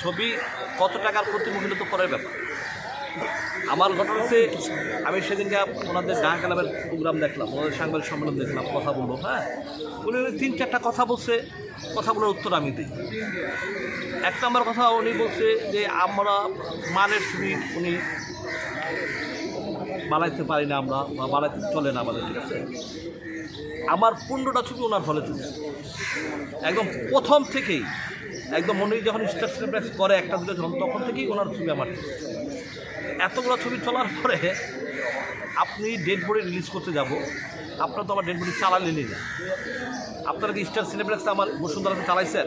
ছবি কত টাকার প্রতিমূল্য তো পরের ব্যাপার। আমার ঘটনা হচ্ছে, আমি সেদিনকে ওনাদের ডাক ক্লাবের প্রোগ্রাম দেখলাম, ওনাদের সাংবাদিক সম্মেলন দেখলাম, কথা বলল হ্যাঁ। উনি তিন চারটা কথা বলছে কথাগুলোর উত্তর আমি দিই। এক নম্বর কথা উনি বলছে যে, আমরা মানের ছবি উনি বানাইতে পারি না আমরা, বা বানাইতে চলে না আমাদের ঠিক আছে আমার পনেরোটা ছবি ওনার ফলে তুলছে। একদম প্রথম থেকেই একদম উনি যখন স্টার করে একটা দুটো যখন তখন থেকেই ওনার ছবি আমার এতগুলো ছবি চলার পরে আপনি ডেড বডি রিলিজ করতে যাব, আপনার তো আমার ডেড বডি চালালেনই না। আপনারা কি স্টার সিনেপ্লেক্স আমার বসুন্ধরাতে চালাইছেন?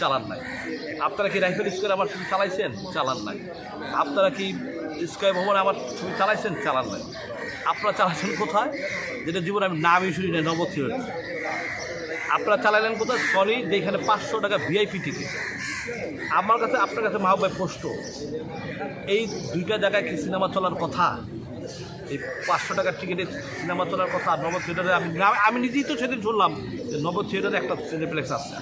চালান নাই। আপনারা কি রাইফেল স্কোয়ার আমার ছবি চালাইছেন? চালান নাই। আপনারা কি স্কোয়ার ভবনে আমার ছবি চালাইছেন? চালান নাই। আপনারা চালাইছেন কোথায়? যেটা জীবনে আমি নামই শুনি না নব আপনারা চালাইলেন কোথায়? সনি যেখানে পাঁচশো টাকা ভিআইপি টিকিট আমার কাছে, আপনার কাছে মাহবাই প্রশ্ন। এই দুইটা জায়গায় কি সিনেমা চলার কথা? এই পাঁচশো টাকার টিকিটে সিনেমা চলার কথা নব থিয়েটারে আমি আমি নিজেই তো সেদিন শুনলাম যে নব থিয়েটারে একটা সিনেপ্লেক্স আছে।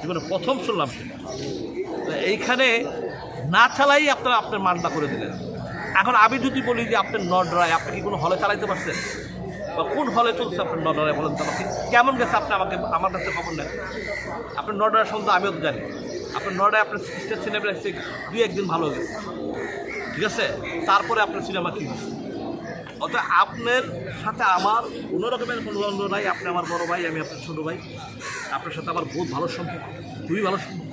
জীবনে প্রথম শুনলাম সেটা। এইখানে না চালাই আপনারা আপনার মানটা করে দিলেন। এখন আমি যদি বলি যে আপনার নডরায় আপনি কি কোনো হলে চালাইতে পারছেন? বা কোন হলে চলছে আপনার নডরায় বলেন তো আমাকে? কেমন গেছে আপনি আমাকে, আমার কাছে খবর নেন? আপনার নডরায় সম্বন্ধে আমিও তো জানি। আপনার নডরায় আপনার সিস্টার সিনেপ্লেক্সে দুই একদিন ভালো গেছে। ঠিক আছে? তারপরে আপনার সিনেমা কী হচ্ছে অর্থাৎ আপনার সাথে আমার কোনো রকমের কোনো দ্বন্দ্ব নাই। আপনি আমার বড় ভাই, আমি আপনার ছোটো ভাই। আপনার সাথে আমার বহুত ভালো সম্পর্ক, খুবই ভালো সম্পর্ক।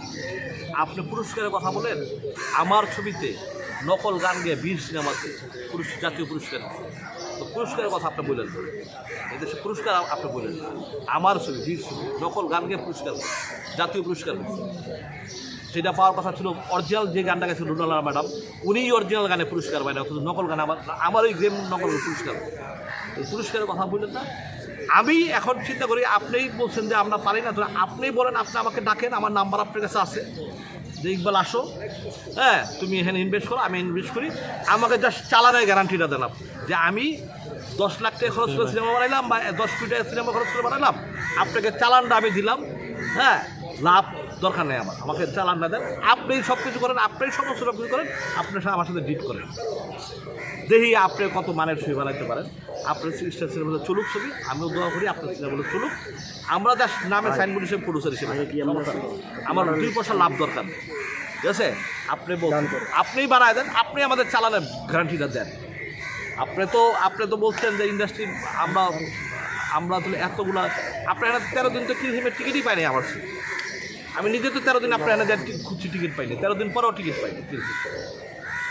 আপনি পুরস্কারের কথা বলেন, আমার ছবিতে নকল গান গিয়ে বীর সিনেমাতে পুরুষ জাতীয় পুরস্কার তো পুরস্কারের কথা আপনি বললেন এদেশে পুরস্কার আপনি বললেন। আমার ছবি, বীর ছবি, নকল গান গিয়ে পুরস্কার জাতীয় পুরস্কার সেটা পাওয়ার কথা ছিল অরিজিনাল যে গানটা গেছে রুনালা ম্যাডাম, উনিই অরিজিনাল গানে পুরস্কার পায় না নকল গান আমার আমার ওই গেম নকল পুরস্কার। পুরস্কারের কথা বললেন না? আমি এখন চিন্তা করি, আপনিই বলছেন যে আমরা পারি না, তো আপনিই বলেন, আপনি আমাকে ডাকেন, আমার নাম্বার আপনার কাছে আছে। যে ইকবাল, আসো। হ্যাঁ তুমি এখানে ইনভেস্ট করো, আমি ইনভেস্ট করি। আমাকে জাস্ট চালানোর গ্যারান্টিটা দিলাম যে আমি দশ লাখ টাকা খরচ করে সিনেমা বানাইলাম বা দশ কোটি টাকা সিনেমা খরচ করে বানাইলাম, আপনাকে চালানটা আমি দিলাম। হ্যাঁ লাভ দরকার নেই আমার। আমাকে চালান না দেন। আপনি সব কিছু করেন আপনি সমস্ত সব কিছু করেন আপনি সাথে আমার সাথে ডিট করেন। দেখি আপনি কত মানের ছবি বানাইতে পারেন। আপনার সিস্টার সিনেমাগুলো চলুক ছবি আমিও দোয়া করি আপনার সিনেমাগুলো চলুক। আমরা জাস্ট নামে সাইনবোর্ড হিসেবে প্রডিউসার হিসেবে। আমার দুই পয়সা লাভ দরকার নেই। ঠিক আছে? আপনি বলছেন আপনিই বানায় দেন আপনি আমাদের চালানের গ্যারান্টিটা দেন। আপনি তো আপনি তো বলছেন যে ইন্ডাস্ট্রি আমরা আমরা তো এতগুলা আপনার তেরো দিন তো কিরকমের টিকিটই পাইনি আমার। আমি নিজে তো তেরো দিন আপনার এনে খুঁজছি টিকিট পাইনি। তেরো দিন পরেও টিকিট পাইনি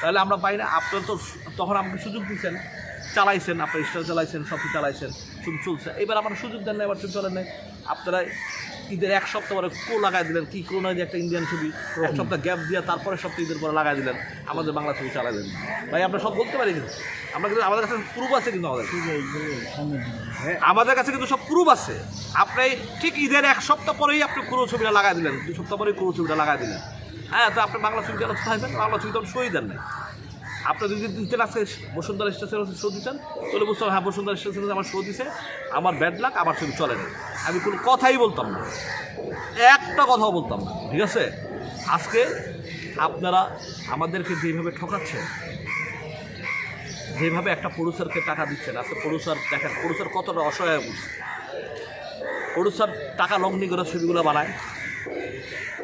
তাহলে আমরা পাই না। আপনার তো তখন আমাকে সুযোগ দিচ্ছেন চালাইছেন আপনার স্টার চালাইছেন সব কিছু চালাইছেন ছবি চলছে। এবার আমার সুযোগ দেন না এবার ছবি চলেন নাই। আপনারা ঈদের এক সপ্তাহ পরে কো লাগাই দিলেন? কি কোনো যে একটা ইন্ডিয়ান ছবি এক সপ্তাহ গ্যাপ দিয়ে তারপরে সপ্তাহ ঈদের পরে লাগাই দিলেন। আমাদের বাংলা ছবি চালাই দেন। ভাই আমরা সব বলতে পারি কিন্তু। আমরা কিন্তু আমাদের কাছে প্রুফ আছে কিন্তু আমাদের। আমাদের কাছে কিন্তু সব প্রুফ আছে। আপনি ঠিক ঈদের এক সপ্তাহ পরেই আপনি পুরো ছবিটা লাগাই দিলেন। দুই সপ্তাহ পরেই পুরো ছবিটা লাগাই দিলেন। হ্যাঁ তো আপনি বাংলা ছবি কেন চাইবেন বাংলা ছবি তো আপনি সই দেন না আপনি যদি দিতেন আজকে বসুন্ধরা স্টেশনে শো দিতেন, তাহলে বুঝতে হবে হ্যাঁ বসুন্ধরা স্টেশনে আমার শো দিছে, আমার ব্যাড লাক আমার ছবি চলে না আমি কোনো কথাই বলতাম না। একটা কথাও বলতাম না, ঠিক আছে? আজকে আপনারা আমাদেরকে যেভাবে ঠকাচ্ছেন, যেভাবে একটা প্রডিউসারকে টাকা দিচ্ছেন, আজকে প্রডিউসার দেখেন প্রডিউসার কতটা অসহায় বুঝছে প্রডিউসার টাকা লগ্নি করে ছবিগুলো বানায়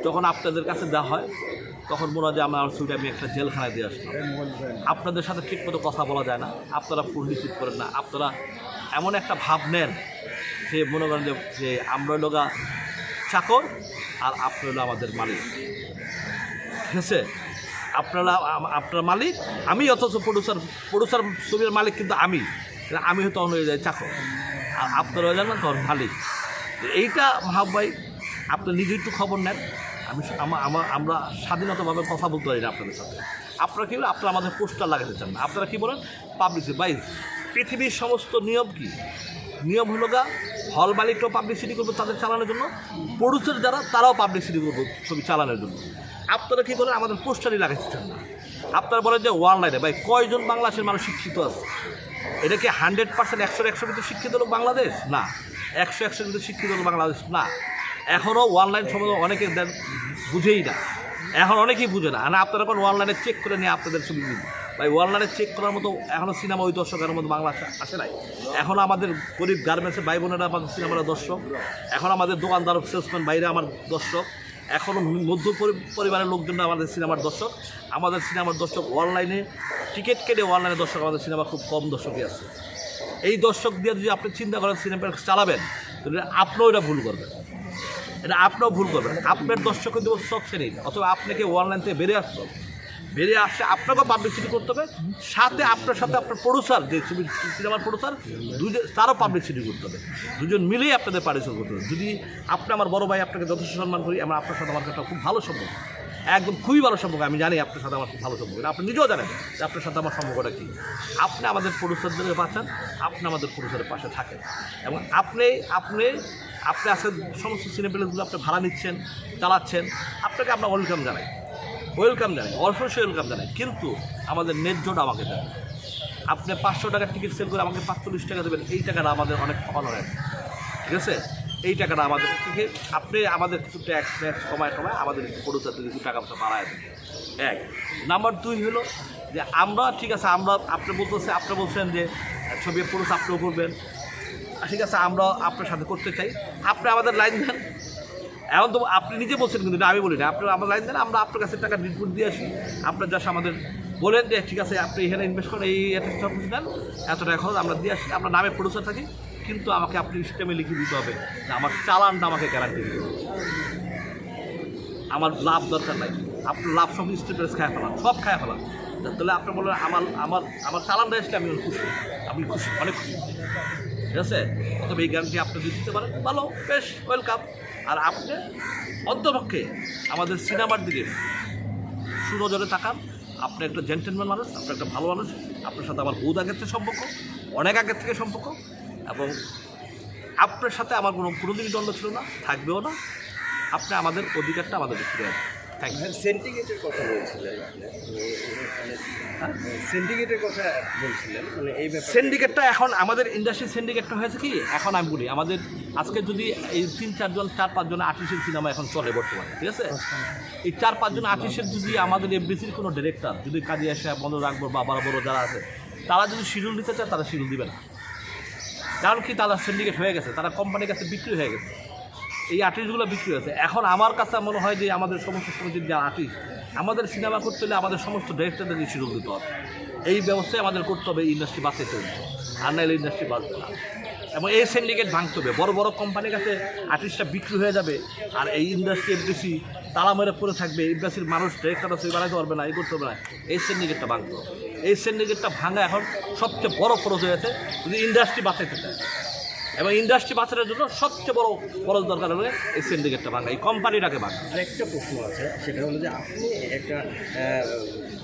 যখন আপনাদের কাছে দেওয়া হয়, তখন মনে হয় যে আমার ছবিটা আমি একটা জেলখানায় দিয়ে আসলাম। আপনাদের সাথে ঠিকমতো কথা বলা যায় না। আপনারা ফুল রিসিভ করেন না। আপনারা এমন একটা ভাব নেন যে মনে করেন যে আমরা লোকা চাকর আর আপনি হলো আমাদের মালিক। ঠিক আছে? আপনারা, আপনার মালিক, আমি অথচ প্রডিউসার প্রডিউসার ছবির মালিক কিন্তু আমি। আমি হয়তো অন্য যায় চাকর। আর আপনারা হয়ে তখন মালিক। এইটা মাহাব ভাই আপনি নিজে একটু খবর নেন। আমি স- আমা- আমা- আমরা স্বাধীনতাভাবে কথা বলতে পারি না আপনাদের সাথে। আপনারা কি বলেন আপনারা আমাদের পোস্টার লাগাতে চান না। আপনারা কী বলেন? পাবলিসিটি বাইজ পৃথিবীর সমস্ত নিয়ম কি? নিয়ম হলো গা, হল মালিকটাও পাবলিসিটি করবে তাদের চালানোর জন্য প্রডিউসার যারা, তারাও পাবলিসিটি করবে ছবি চালানোর জন্য। আপনারা কি বলেন? আমাদের পোস্টারই লাগাতে চান না। আপনারা বলেন যে ওয়ান লাইনে, ভাই, কয়জন বাংলাদেশের মানুষ শিক্ষিত আছে? এটা কি হান্ড্রেড পার্সেন্ট একশো একশো কিন্তু শিক্ষিত লোক বাংলাদেশ? না। একশো একশো কিন্তু শিক্ষিত লোক বাংলাদেশ? না। এখনও অনলাইন সম্বন্ধে অনেকে বুঝেই না। এখন অনেকেই বুঝে না। আর আপনারা এখন অনলাইনে চেক করে নিয়ে আপনাদের ছবি দিন ভাই অনলাইনে চেক করার মতো এখনও সিনেমা ওই দর্শকের মতো বাংলা আসে- নাই। এখন আমাদের গরিব গার্মেন্টসের ভাই বোনেরা আমাদের সিনেমার দর্শক। এখন আমাদের দোকানদার সেলসম্যান বাইরে আমার দর্শক। এখনও মধ্য পরি- পরিবারের লোকজন আমাদের সিনেমার দর্শক। আমাদের সিনেমার দর্শক অনলাইনে টিকিট কেটে অনলাইনে দর্শক আমাদের সিনেমা খুব কম দর্শকই আছে। এই দর্শক দিয়ে যদি আপনি চিন্তা করেন সিনেমা চালাবেন, তাহলে আপনিও এটা ভুল করবেন। এটা আপনিও ভুল করবেন। আপনার দর্শক কিন্তু সব শ্রেণির। অথবা আপনাকে অনলাইন থেকে বেরিয়ে আসতে হবে বেরিয়ে আসছে আপনাকেও পাবলিসিটি করতে হবে। সাথে আপনার সাথে আপনার প্রডিউসার যে সিনেমার প্রডিউসার দুজন তারও পাবলিসিটি করতে হবে। দুজন মিলেই আপনাদের পারিশ্রমিক করতে হবে। যদি আপনি আমার বড় ভাই, আপনাকে যথেষ্ট সম্মান করি, আমার আপনার সাথে আমার একটা খুব ভালো সম্পর্ক। একদম খুবই ভালো সম্পর্ক, আমি জানি আপনার সাথে আমার খুব ভালো সম্পর্ক। আপনি নিজেও জানেন যে আপনার সাথে আমার সম্পর্কটা কী। আপনি আমাদের প্রডিউসারদের বাঁচান আপনি আমাদের প্রডিউসারের পাশে থাকেন। এবং আপনি আপনি আপনি আজকে সমস্ত সিনেপ্লেসগুলো আপনি ভাড়া নিচ্ছেন, চালাচ্ছেন, আপনাকে আমরা ওয়েলকাম জানাই। ওয়েলকাম জানাই, অবশ্যই ওয়েলকাম জানাই। কিন্তু আমাদের ন্যায্যটা আমাকে দেন। আপনি পাঁচশো টাকার টিকিট সেল করে আমাকে পাঁচচল্লিশ টাকা দেবেন, এই টাকাটা আমাদের অনেক কমানো হয়। ঠিক আছে? এই টাকাটা আমাদের থেকে আপনি আমাদের কিছু ট্যাক্স ট্যাক্স কমায় কমায় আমাদের কিছু প্রডিউসারদের কিছু টাকা পয়সা বাড়ায় দেন। এক। নাম্বার দুই হলো যে আমরা, ঠিক আছে, আমরা, আপনি বলতেছে আপনি বলছেন যে ছবি পুরুষ আপনিও করবেন। ঠিক আছে, আমরা আপনার সাথে করতে চাই। আপনি আমাদের লাইন দেন। এখন তো আপনি নিজে বলছেন কিন্তু আমি বলি না। আপনি আমার লাইন দেন, আমরা আপনার কাছে টাকা রিপোর্ট দিয়ে আসি। আপনার যা আমাদের বলেন যে, ঠিক আছে, আপনি এখানে ইনভেস্ট করেন, এই এত সব কিছু দেন, এত টাকা খরচ আমরা দিয়ে আসি। আমরা নামে প্রডিউসার থাকি। কিন্তু আমাকে আপনি সিস্টেমে লিখে দিতে হবে যে আমার চালানটা আমাকে গ্যারান্টি দিতে হবে। আমার লাভ দরকার নাই। আপনার লাভ সব স্টেটাস খায় ফেলান, সব খায় ফেলান। তাহলে আপনি বললেন, আমার আমার আমার চালানটা এসলে আমি খুশি। আপনি খুশি, অনেক খুশি। ঠিক আছে? অথবা এই গ্যারান্টি আপনি দিতে পারেন। ভালো, বেশ ওয়েলকাম আর আপনি অন্তপক্ষে আমাদের সিনেমার দিকে সুনজরে তাকান। আপনি একটা জেন্টেলম্যান মানুষ, আপনি একটা ভালো মানুষ। আপনার সাথে আমার বহুত আগের থেকে সম্পর্ক, অনেক আগের থেকে সম্পর্ক। এবং আপনার সাথে আমার কোনো কোনোদিনই দ্বন্দ্ব ছিল না থাকবেও না। আপনি আমাদের অধিকারটা আমাদেরকে ফিরে আসবে থ্যাংক কথা বলছিলেন সেন্টিগ্রেটের কথা বলছিলেন মানে এই সিন্ডিকেটটা এখন আমাদের ইন্ডাস্ট্রি সিন্ডিকেটটা হয়েছে কি? এখন আমি বলি আমাদের আজকে যদি এই তিন চারজন চার পাঁচজন আর্টিস্টের সিনেমা এখন চলে বর্তমানে ঠিক আছে? এই চার পাঁচজন আর্টিস্টের যদি আমাদের এফডিসির কোনো ডিরেক্টর যদি কাজে এসে বন্ধ রাখব বা বড় বড় যারা আছে তারা যদি শিডিউল দিতে চায় তারা শিডিউল দিবে না। কারণ কি তারা সিন্ডিকেট হয়ে গেছে, তারা কোম্পানির কাছে বিক্রি হয়ে গেছে। এই আর্টিস্টগুলো বিক্রি হয়েছে। এখন আমার কাছে মনে হয় যে আমাদের সমস্ত সমিতির যে আর্টিস্ট আমাদের সিনেমা করতে হলে আমাদের সমস্ত ডিরেক্টরদের শিডিউল দিতে হবে। এই ব্যবস্থায় আমাদের করতে হবে এই ইন্ডাস্ট্রি বাঁচাইতে হবে আর নাহলে ইন্ডাস্ট্রি বাঁচবে না। এবং এই সিন্ডিকেট ভাঙতে হবে। বড় বড় কোম্পানির কাছে আর্টিস্টটা বিক্রি হয়ে যাবে, আর এই ইন্ডাস্ট্রি বেশি তালা মেরে পড়ে থাকবে ইন্ডাস্ট্রির মানুষ ডিরেক্টরটা ছবি বানাতে পারবে না এই করতে পারবে না। এই সিন্ডিকেটটা ভাঙতে হবে। এই সিন্ডিকেটটা ভাঙা এখন সবচেয়ে বড় খরচ হয়েছে যদি ইন্ডাস্ট্রি বাঁচাইতে চায়। এবং ইন্ডাস্ট্রি বাঁচানোর জন্য সবচেয়ে বড় খরচ দরকার হলে এই সিন্ডিকেটটা ভাঙা এই কোম্পানিটাকে ভাঙা। আরেকটা প্রশ্ন আছে সেটা হলো যে আপনি একটা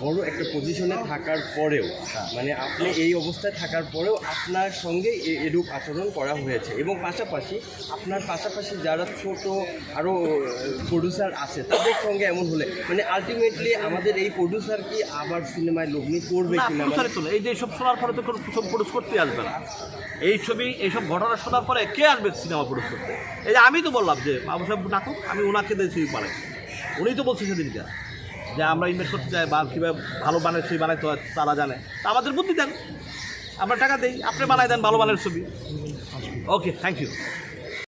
বড় একটা পজিশনে থাকার পরেও মানে আপনি এই অবস্থায় থাকার পরেও আপনার সঙ্গে এরূপ আচরণ করা হয়েছে এবং পাশাপাশি আপনার পাশাপাশি যারা ছোট আরও প্রডিউসার আছে তাদের সঙ্গে এমন হলে মানে আলটিমেটলি আমাদের এই প্রডিউসার কি আবার সিনেমায় লগ্নি করবে কিনা প্রচারিত এই যে সব শোনার পরে তো কোনো প্রডিউস করতে আসবে না। এই ছবি এইসব ঘটনা শোনার পরে কে আসবে সিনেমা প্রডিউস করতে? এই যে আমি তো বললাম যে বাবু সাহেব ডাকুক আমি ওনাকে দিয়েছি বানাই। উনি তো বলছে সেদিনকে যে আমরা ইনভেস্ট করতে চাই বা কীভাবে ভালো বানের ছবি বানাইতে হয় তারা জানে। তা আমাদের বুদ্ধি দেন। আমরা টাকা দিই আপনি বানাই দেন ভালো বানের ছবি। Okay thank you